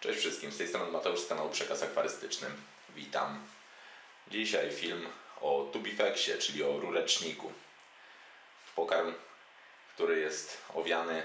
Cześć wszystkim, z tej strony Mateusz z kanału Przekaz Akwarystyczny. Witam. Dzisiaj film o tubifeksie, czyli o rureczniku. Pokarm, który jest owiany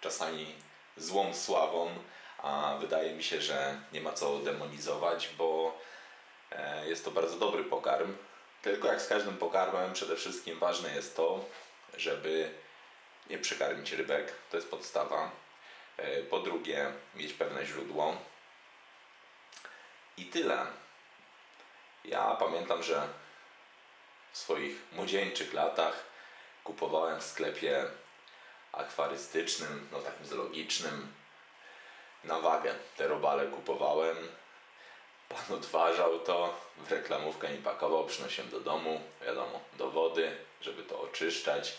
czasami złą sławą, a wydaje mi się, że nie ma co demonizować, bo e, jest to bardzo dobry pokarm. Tylko jak z każdym pokarmem, przede wszystkim ważne jest to, żeby nie przekarmić rybek, to jest podstawa. E, Po drugie, mieć pewne źródło. I tyle. Ja pamiętam, że w swoich młodzieńczych latach kupowałem w sklepie akwarystycznym, no takim zoologicznym, na wagę. Te robale kupowałem. Pan odważał to, w reklamówkę mi pakował, przynosiłem do domu, wiadomo, do wody, żeby to oczyszczać.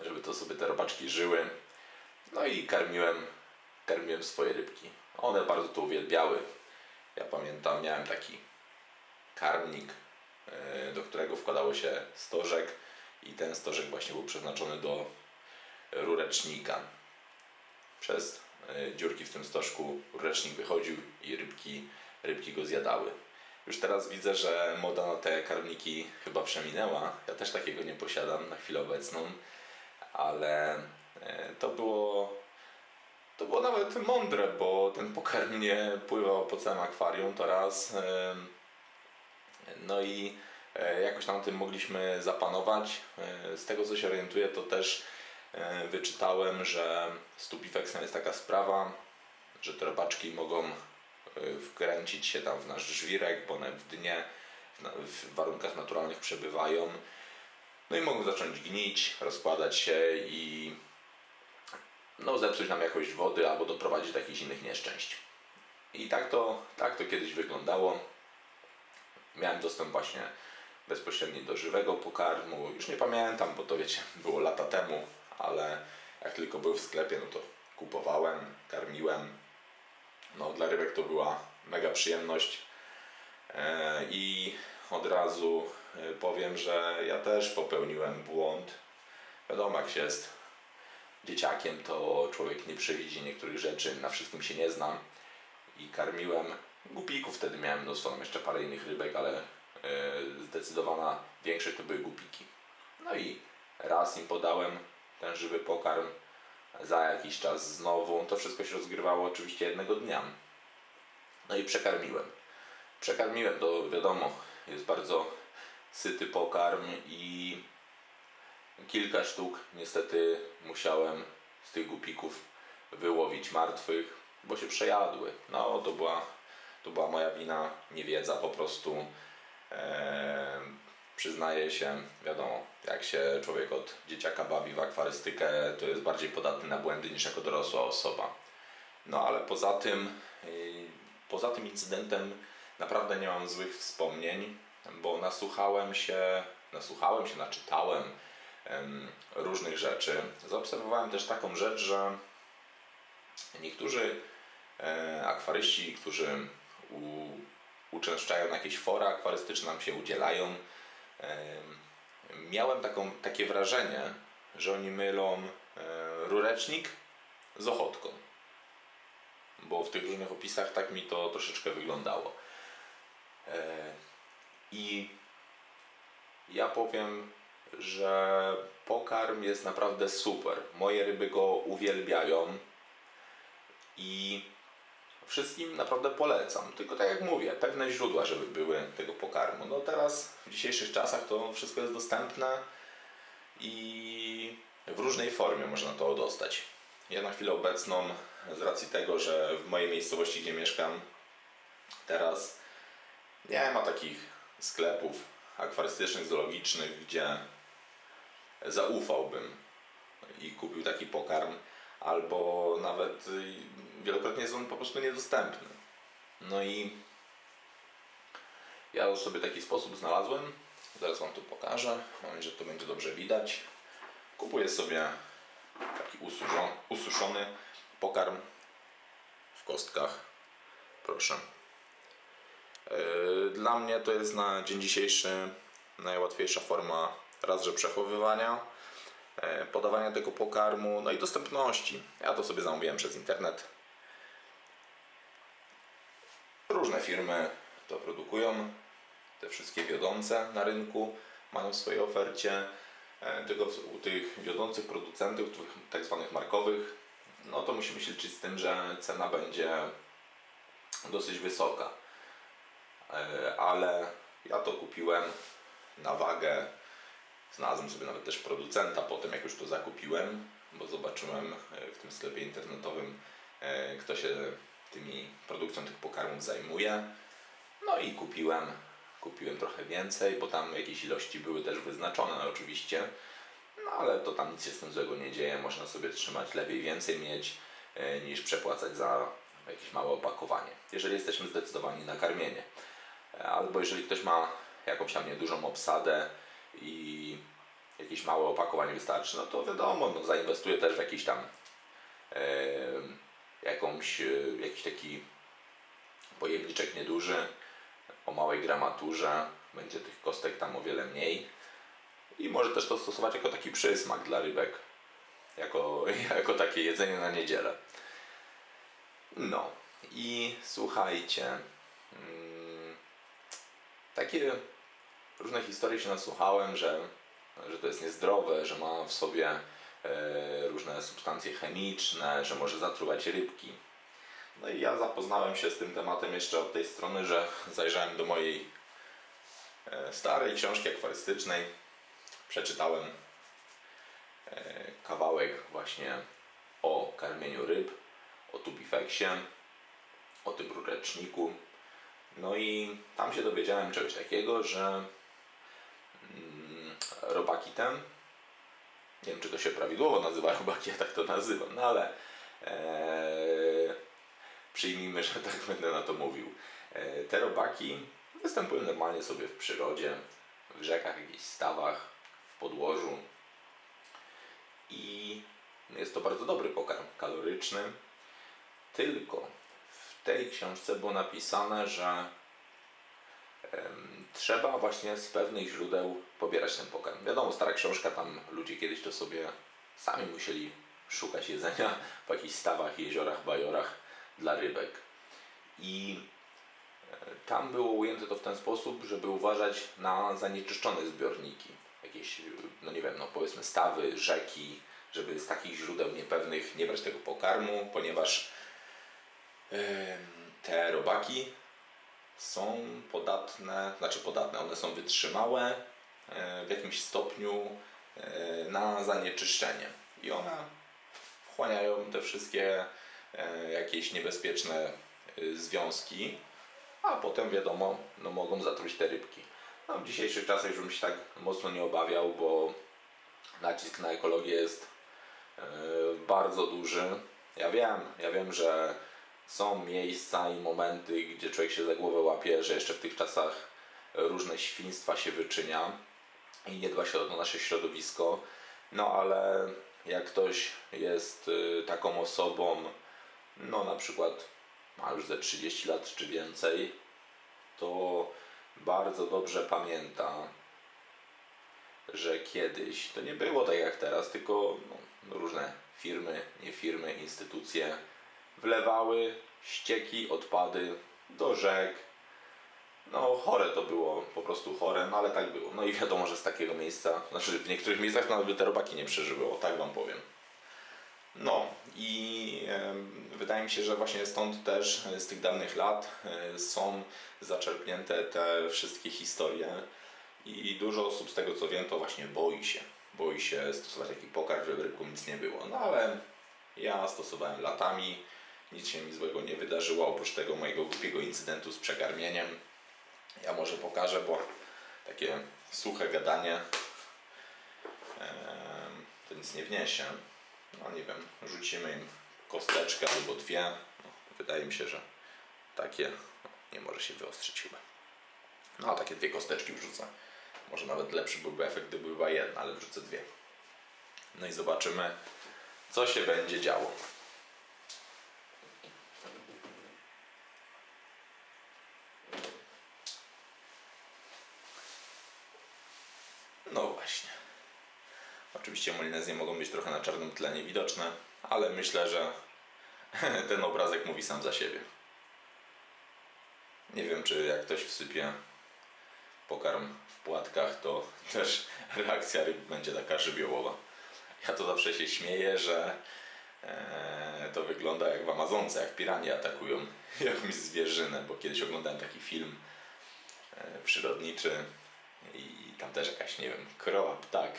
Żeby to sobie te robaczki żyły. No i karmiłem, karmiłem swoje rybki. One bardzo to uwielbiały. Ja pamiętam, miałem taki karmnik, e, do którego wkładało się stożek i ten stożek właśnie był przeznaczony do rurecznika. Przez e, dziurki w tym stożku rurecznik wychodził i rybki, rybki go zjadały. Już teraz widzę, że moda na te karmniki chyba przeminęła. Ja też takiego nie posiadam na chwilę obecną ale e, to było to było nawet mądre, bo ten pokarm nie pływał po całym akwarium to raz em, no i e, jakoś tam tym mogliśmy zapanować. E, z tego co się orientuję to też e, wyczytałem, że z tubifexem jest taka sprawa, że te robaczki mogą e, wkręcić się tam w nasz żwirek, bo one w dnie w warunkach naturalnych przebywają no i mogą zacząć gnić, rozkładać się i no, zepsuć nam jakość wody albo doprowadzić do jakichś innych nieszczęść. I tak to, tak to kiedyś wyglądało. Miałem dostęp właśnie bezpośredni do żywego pokarmu. Już nie pamiętam, bo to wiecie, było lata temu, ale jak tylko był w sklepie, no to kupowałem, karmiłem. No, dla rybek to była mega przyjemność. E, I od razu powiem, że ja też popełniłem błąd. Wiadomo, jak się jest dzieciakiem, to człowiek nie przewidzi niektórych rzeczy, na wszystkim się nie znam. I karmiłem gupików, wtedy miałem mnóstwo, jeszcze parę innych rybek, ale e, zdecydowana większość to były gupiki. No i raz im podałem ten żywy pokarm, za jakiś czas znowu. To wszystko się rozgrywało oczywiście jednego dnia. No i przekarmiłem przekarmiłem, to wiadomo, jest bardzo syty pokarm i kilka sztuk niestety musiałem z tych gupików wyłowić martwych, bo się przejadły. No to była, to była moja wina, niewiedza po prostu. Eee, przyznaję się, wiadomo, jak się człowiek od dzieciaka bawi w akwarystykę, to jest bardziej podatny na błędy niż jako dorosła osoba. No ale poza tym, yy, poza tym incydentem naprawdę nie mam złych wspomnień, bo nasłuchałem się, nasłuchałem się, naczytałem em, różnych rzeczy. Zaobserwowałem też taką rzecz, że niektórzy e, akwaryści, którzy u, uczęszczają na jakieś fora akwarystyczne, nam się udzielają, em, miałem taką, takie wrażenie, że oni mylą e, rurecznik z ochotką bo w tych różnych opisach tak mi to troszeczkę wyglądało. I ja powiem, że pokarm jest naprawdę super. Moje ryby go uwielbiają i wszystkim naprawdę polecam. Tylko tak jak mówię, pewne źródła, żeby były tego pokarmu. No teraz w dzisiejszych czasach to wszystko jest dostępne i w różnej formie można to dostać. Ja na chwilę obecną, z racji tego, że w mojej miejscowości, gdzie mieszkam teraz, nie ma takich sklepów akwarystycznych, zoologicznych, gdzie zaufałbym i kupił taki pokarm, albo nawet wielokrotnie jest on po prostu niedostępny. No i ja sobie taki sposób znalazłem. Zaraz Wam tu pokażę. Mam nadzieję, że to będzie dobrze widać. Kupuję sobie taki ususzony pokarm w kostkach. Proszę. Yy, Dla mnie to jest na dzień dzisiejszy najłatwiejsza forma raz, że przechowywania, e, podawania tego pokarmu, no i dostępności. Ja to sobie zamówiłem przez internet. Różne firmy to produkują, te wszystkie wiodące na rynku mają w swojej ofercie. E, Tylko u tych wiodących producentów, tak zwanych markowych, no to musimy się liczyć z tym, że cena będzie dosyć wysoka. E, Ale ja to kupiłem na wagę. Znalazłem sobie nawet też producenta po tym, jak już to zakupiłem, bo zobaczyłem e, w tym sklepie internetowym, e, kto się tymi produkcją tych pokarmów zajmuje. No i kupiłem, kupiłem trochę więcej, bo tam jakieś ilości były też wyznaczone oczywiście. No ale to tam nic się z tym złego nie dzieje, można sobie trzymać, lepiej więcej mieć niż przepłacać za jakieś małe opakowanie. Jeżeli jesteśmy zdecydowani na karmienie. Albo jeżeli ktoś ma jakąś tam niedużą obsadę i jakieś małe opakowanie wystarczy, no to wiadomo, no zainwestuje też w jakiś tam jakąś, e, jakiś taki pojemniczek nieduży, o małej gramaturze, będzie tych kostek tam o wiele mniej i może też to stosować jako taki przysmak dla rybek, jako, jako takie jedzenie na niedzielę. No i słuchajcie, mm, takie różne historie się nasłuchałem, że, że to jest niezdrowe, że ma w sobie e, różne substancje chemiczne, że może zatruwać rybki. No i ja zapoznałem się z tym tematem jeszcze od tej strony, że zajrzałem do mojej e, starej książki akwarystycznej, przeczytałem e, kawałek właśnie o karmieniu ryb, o tubifeksie, o tym rureczniku. No i tam się dowiedziałem czegoś takiego, że mm, robaki ten, nie wiem czy to się prawidłowo nazywa robaki, ja tak to nazywam, no ale e, przyjmijmy, że tak będę na to mówił. E, te robaki występują normalnie sobie w przyrodzie, w rzekach, jakichś stawach, w podłożu i jest to bardzo dobry pokarm kaloryczny, tylko w tej książce było napisane, że trzeba właśnie z pewnych źródeł pobierać ten pokarm. Wiadomo, stara książka, tam ludzie kiedyś to sobie sami musieli szukać jedzenia w jakichś stawach, jeziorach, bajorach dla rybek. I e, tam było ujęte to w ten sposób, żeby uważać na zanieczyszczone zbiorniki. Jakieś, no nie wiem, no powiedzmy stawy, rzeki, żeby z takich źródeł niepewnych nie brać tego pokarmu, ponieważ te robaki są podatne, znaczy podatne, one są wytrzymałe e, w jakimś stopniu e, na zanieczyszczenie. I one wchłaniają te wszystkie e, jakieś niebezpieczne związki, a potem wiadomo, no mogą zatruć te rybki. No, w dzisiejszych czasach już bym się tak mocno nie obawiał, bo nacisk na ekologię jest bardzo duży. Ja wiem, ja wiem, że są miejsca i momenty, gdzie człowiek się za głowę łapie, że jeszcze w tych czasach różne świństwa się wyczynia i nie dba się o to nasze środowisko. No ale jak ktoś jest y, taką osobą, no na przykład ma już ze 30 lat czy więcej, to bardzo dobrze pamięta, że kiedyś to nie było tak jak teraz, tylko no, różne firmy, nie firmy, instytucje wlewały ścieki, odpady do rzek. No chore to było, po prostu chore, no ale tak było. No i wiadomo, że z takiego miejsca, znaczy w niektórych miejscach nawet by te robaki nie przeżyły, o tak wam powiem. No i em, wydaje mi się, że właśnie stąd też e, z tych dawnych lat e, są zaczerpnięte te wszystkie historie i dużo osób z tego co wiem to właśnie boi się. Boi się stosować taki pokarm, żeby rybku nic nie było. No ale ja stosowałem latami, nic się mi złego nie wydarzyło oprócz tego mojego głupiego incydentu z przekarmieniem. Ja może pokażę, bo takie suche gadanie to nic nie wniesie. No nie wiem, rzucimy im kosteczkę albo dwie. No, wydaje mi się, że takie no, nie może się wyostrzyć chyba. No a takie dwie kosteczki wrzucę. Może nawet lepszy byłby efekt, gdyby była jedna, ale wrzucę dwie. No i zobaczymy, co się będzie działo. No właśnie. Oczywiście Molinezje mogą być trochę na czarnym tle niewidoczne, ale myślę, że ten obrazek mówi sam za siebie. Nie wiem, czy jak ktoś wsypie pokarm w płatkach, to też reakcja ryb będzie taka żywiołowa. Ja to zawsze się śmieję, że e, to wygląda jak w Amazonce, jak piranie atakują jakąś zwierzynę, bo kiedyś oglądałem taki film e, przyrodniczy i tam też jakaś, nie wiem, kroła, ptak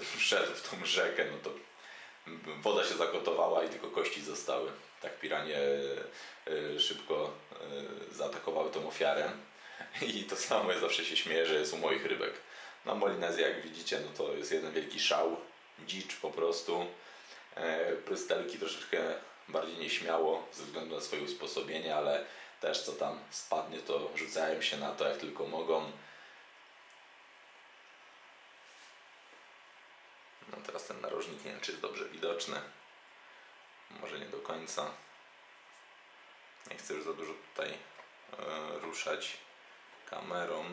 wszedł w tą rzekę, no to woda się zagotowała i tylko kości zostały. Tak piranie e, szybko e, zaatakowały tą ofiarę. I to samo ja zawsze się śmieję, że jest u moich rybek. Na Molinezji, jak widzicie, no to jest jeden wielki szał, dzicz po prostu. E, Prystelki troszeczkę bardziej nieśmiało ze względu na swoje usposobienie, ale też co tam spadnie, to rzucają się na to jak tylko mogą. No teraz ten narożnik nie wiem, czy jest dobrze widoczny. Może nie do końca. Nie chcę już za dużo tutaj e, ruszać kamerą.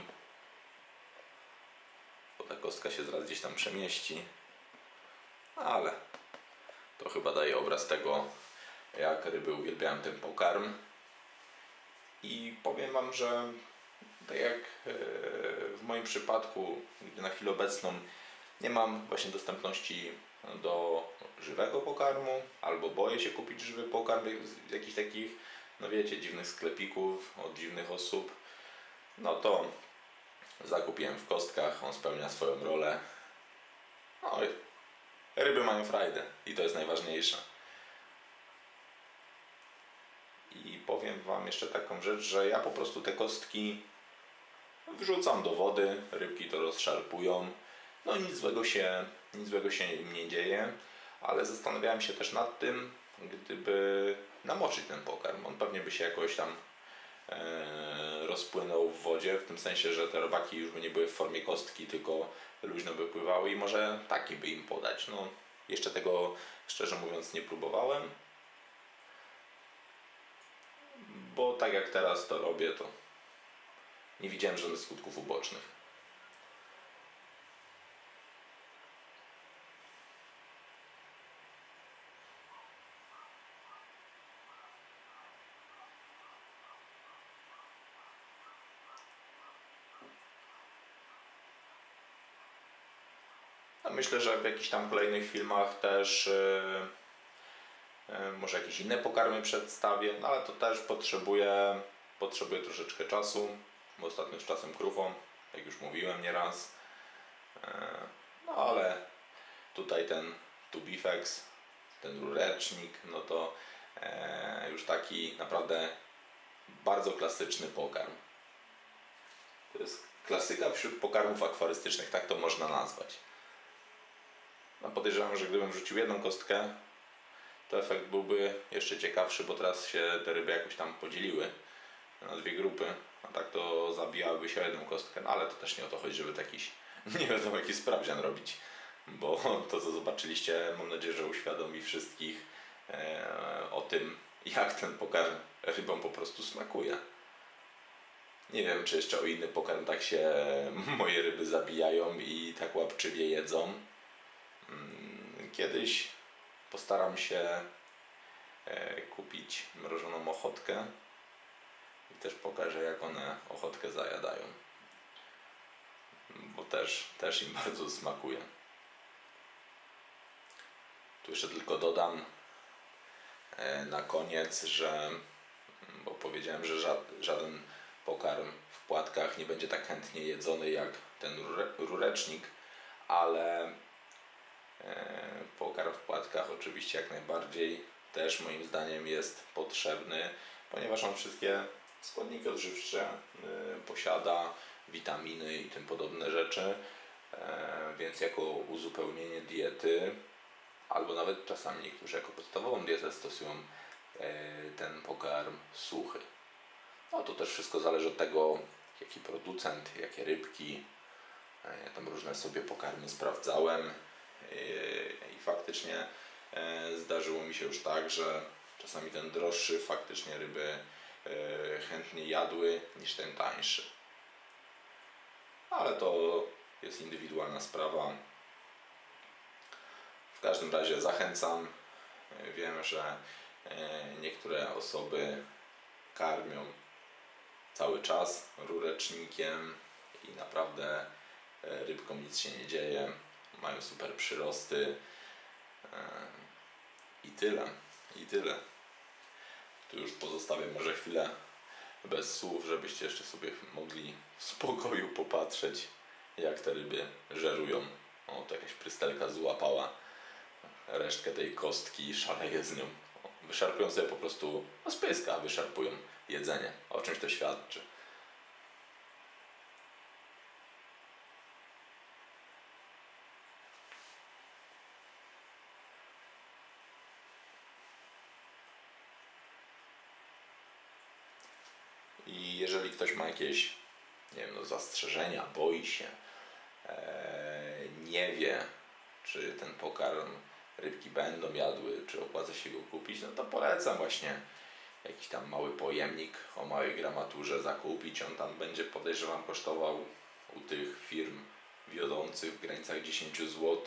Bo ta kostka się zaraz gdzieś tam przemieści. Ale to chyba daje obraz tego, jak ryby uwielbiają ten pokarm. I powiem Wam, że tak jak e, w moim przypadku, gdzie na chwilę obecną nie mam właśnie dostępności do żywego pokarmu, albo boję się kupić żywy pokarm z jakichś takich, no wiecie, dziwnych sklepików od dziwnych osób, no to zakupiłem w kostkach, on spełnia swoją rolę. No ryby mają frajdę i to jest najważniejsze. I powiem Wam jeszcze taką rzecz, że ja po prostu te kostki wrzucam do wody, rybki to rozszarpują. No nic złego się, nic złego się im nie dzieje, ale zastanawiałem się też nad tym, gdyby namoczyć ten pokarm. On pewnie by się jakoś tam e, rozpłynął w wodzie, w tym sensie, że te robaki już by nie były w formie kostki, tylko luźno by pływały i może taki by im podać. No, jeszcze tego szczerze mówiąc nie próbowałem, bo tak jak teraz to robię, to nie widziałem żadnych skutków ubocznych. Myślę, że w jakichś tam kolejnych filmach też yy, yy, może jakieś inne pokarmy przedstawię, no ale to też potrzebuje, potrzebuje troszeczkę czasu, bo ostatnio z czasem krówą, jak już mówiłem nieraz. Yy, no ale tutaj ten Tubifex, ten rurecznik, no to e, już taki naprawdę bardzo klasyczny pokarm. To jest klasyka wśród pokarmów akwarystycznych, tak to można nazwać. No podejrzewam, że gdybym rzucił jedną kostkę, to efekt byłby jeszcze ciekawszy, bo teraz się te ryby jakoś tam podzieliły na dwie grupy, a tak to zabijałyby się jedną kostkę, no ale to też nie o to chodzi, żeby jakiś nie wiadomo jaki sprawdzian robić, bo to co zobaczyliście, mam nadzieję, że uświadomi wszystkich e, o tym, jak ten pokarm rybom po prostu smakuje. Nie wiem, czy jeszcze o inny pokarm tak się moje ryby zabijają i tak łapczywie jedzą. Mm, Kiedyś postaram się e, kupić mrożoną ochotkę i też pokażę, jak one ochotkę zajadają. Bo też, też im bardzo smakuje. Tu jeszcze tylko dodam e, na koniec, że bo powiedziałem, że ża- żaden pokarm w płatkach nie będzie tak chętnie jedzony jak ten rure- rurecznik, ale e, pokarm w płatkach oczywiście jak najbardziej też moim zdaniem jest potrzebny, ponieważ on wszystkie składniki odżywcze e, posiada, witaminy i tym podobne rzeczy, e, więc jako uzupełnienie diety albo nawet czasami niektórzy jako podstawową dietę stosują ten pokarm suchy. No to też wszystko zależy od tego, jaki producent, jakie rybki. Ja tam różne sobie pokarmy sprawdzałem i faktycznie e, zdarzyło mi się już tak, że czasami ten droższy faktycznie ryby e, chętnie jadły niż ten tańszy. Ale to jest indywidualna sprawa. każdym razie zachęcam. E, Wiem, że e, niektóre osoby karmią cały czas rurecznikiem i naprawdę e, rybkom nic się nie dzieje. Mają super przyrosty. E, I tyle. I tyle. Tu już pozostawię może chwilę bez słów, żebyście jeszcze sobie mogli w spokoju popatrzeć, jak te ryby żerują. O, to jakaś prystelka złapała resztkę tej kostki i szaleje z nią. Wyszarpują sobie po prostu, no z pyska wyszarpują jedzenie. O czymś to świadczy. I jeżeli ktoś ma jakieś, nie wiem, no, zastrzeżenia, boi się, e, nie wie, czy ten pokarm rybki będą jadły, czy opłaca się go kupić, no to polecam właśnie jakiś tam mały pojemnik o małej gramaturze zakupić. On tam będzie, podejrzewam, kosztował u tych firm wiodących w granicach 10 zł.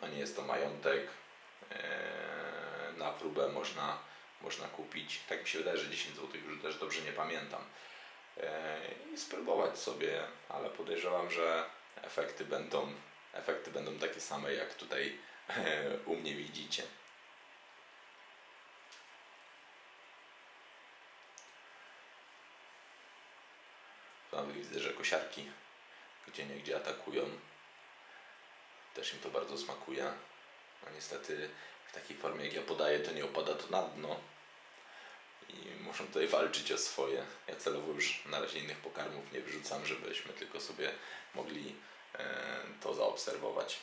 No nie jest to majątek. E, na próbę można, można kupić. Tak mi się wydaje, że 10 zł już też dobrze nie pamiętam. E, I spróbować sobie, ale podejrzewam, że efekty będą, efekty będą takie same jak tutaj u mnie widzicie. Widzę, że kosiarki gdzie niegdzie atakują. Też im to bardzo smakuje. No niestety takiej formie jak ja podaję to nie opada to na dno. I muszą tutaj walczyć o swoje. Ja celowo już na razie innych pokarmów nie wyrzucam, żebyśmy tylko sobie mogli e, to zaobserwować.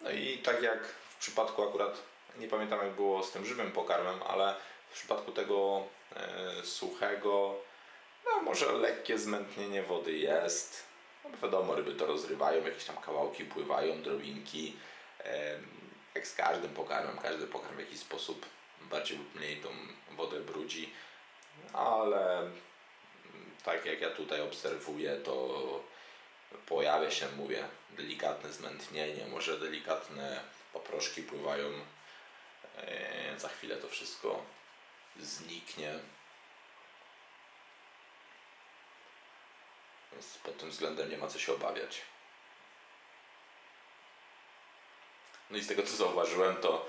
No i tak jak w przypadku akurat, nie pamiętam jak było z tym żywym pokarmem, ale w przypadku tego e, suchego, no może lekkie zmętnienie wody jest. No wiadomo, ryby to rozrywają, jakieś tam kawałki pływają, drobinki. Jak z każdym pokarmem, każdy pokarm w jakiś sposób bardziej lub mniej tą wodę brudzi, ale tak jak ja tutaj obserwuję, to pojawia się, mówię, delikatne zmętnienie, może delikatne paproszki pływają. E, Za chwilę to wszystko zniknie. Więc pod tym względem nie ma co się obawiać. No i z tego co zauważyłem, to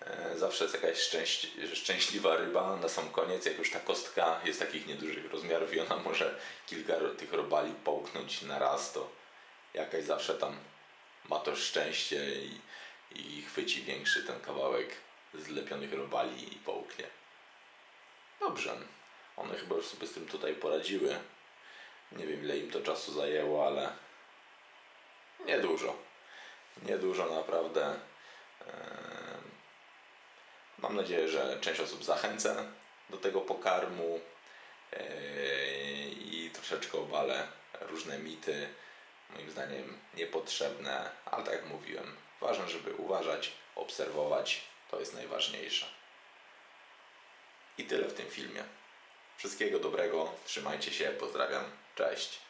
e, zawsze jest jakaś szczęś, szczęśliwa ryba na sam koniec, jak już ta kostka jest takich niedużych rozmiarów i ona może kilka tych robali połknąć na raz, to jakaś zawsze tam ma to szczęście i, i chwyci większy ten kawałek zlepionych robali i połknie. Dobrze, one chyba już sobie z tym tutaj poradziły. Nie wiem ile im to czasu zajęło, ale niedużo. Niedużo naprawdę. Mam nadzieję, że część osób zachęcę do tego pokarmu eee, i troszeczkę obalę różne mity, moim zdaniem niepotrzebne, ale tak jak mówiłem, ważne, żeby uważać, obserwować, to jest najważniejsze. I tyle w tym filmie. Wszystkiego dobrego, trzymajcie się, pozdrawiam, cześć.